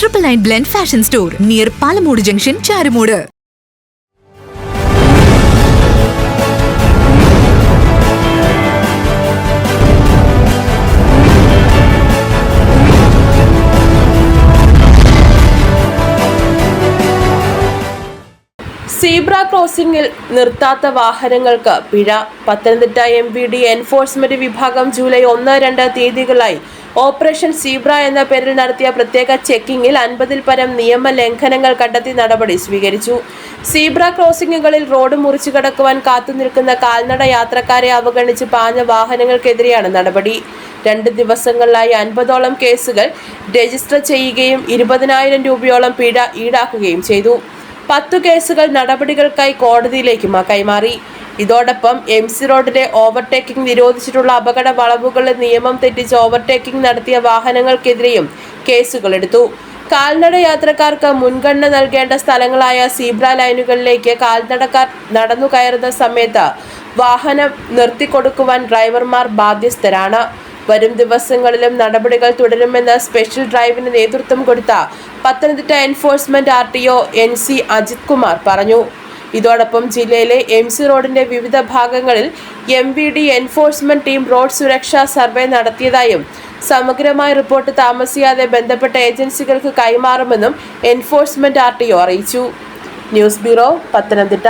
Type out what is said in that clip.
Triple nine blend fashion store near Palamoodu junction Charumoodu zebra ക്രോസിംഗിൽ നിർത്താത്ത വാഹനങ്ങൾക്ക് പിഴ. Pathanamthitta M V D enforcement വിഭാഗം July ഒന്ന് രണ്ട് തീയതികളായി ഓപ്പറേഷൻ സീബ്ര എന്ന പേരിൽ നടത്തിയ പ്രത്യേക ചെക്കിങ്ങിൽ അൻപതിൽ പരം നിയമ ലംഘനങ്ങൾ കണ്ടെത്തി നടപടി സ്വീകരിച്ചു. സീബ്ര ക്രോസിംഗുകളിൽ റോഡ് മുറിച്ചു കടക്കുവാൻ കാത്തുനിൽക്കുന്ന കാൽനട യാത്രക്കാരെ അവഗണിച്ച് പാഞ്ഞ വാഹനങ്ങൾക്കെതിരെയാണ് നടപടി. രണ്ട് ദിവസങ്ങളിലായി അൻപതോളം കേസുകൾ രജിസ്റ്റർ ചെയ്യുകയും ഇരുപതിനായിരം രൂപയോളം പിഴ ഈടാക്കുകയും ചെയ്തു. പത്തു കേസുകൾ നടപടികൾക്കായി കോടതിയിലേക്ക് കൈമാറി. ഇതോടൊപ്പം എം സി റോഡിലെ ഓവർടേക്കിംഗ് നിരോധിച്ചിട്ടുള്ള അപകട വളവുകളിൽ നിയമം തെറ്റിച്ച് ഓവർടേക്കിംഗ് നടത്തിയ വാഹനങ്ങൾക്കെതിരെയും കേസുകളെടുത്തു കാൽനട യാത്രക്കാർക്ക് മുൻഗണന നൽകേണ്ട സ്ഥലങ്ങളായ സീബ്ര ലൈനുകളിലേക്ക് കാൽനടക്കാർ നടന്നു കയറുന്ന സമയത്ത് വാഹനം നിർത്തിക്കൊടുക്കുവാൻ ഡ്രൈവർമാർ ബാധ്യസ്ഥരാണ്. വരും ദിവസങ്ങളിലും നടപടികൾ തുടരുമെന്ന് സ്പെഷ്യൽ ഡ്രൈവിന് നേതൃത്വം കൊടുത്ത Pathanamthitta enforcement R T O N C Ajith Kumar പറഞ്ഞു. ഇതോടൊപ്പം ജില്ലയിലെ എം സി റോഡിന്റെ വിവിധ ഭാഗങ്ങളിൽ M V D enforcement team road സുരക്ഷാ സർവേ നടത്തിയതായും സമഗ്രമായ റിപ്പോർട്ട് താമസിയാതെ ബന്ധപ്പെട്ട ഏജൻസികൾക്ക് കൈമാറുമെന്നും എൻഫോഴ്സ്മെന്റ് ആർ ടി ഒ അറിയിച്ചു. News bureau Pathanamthitta.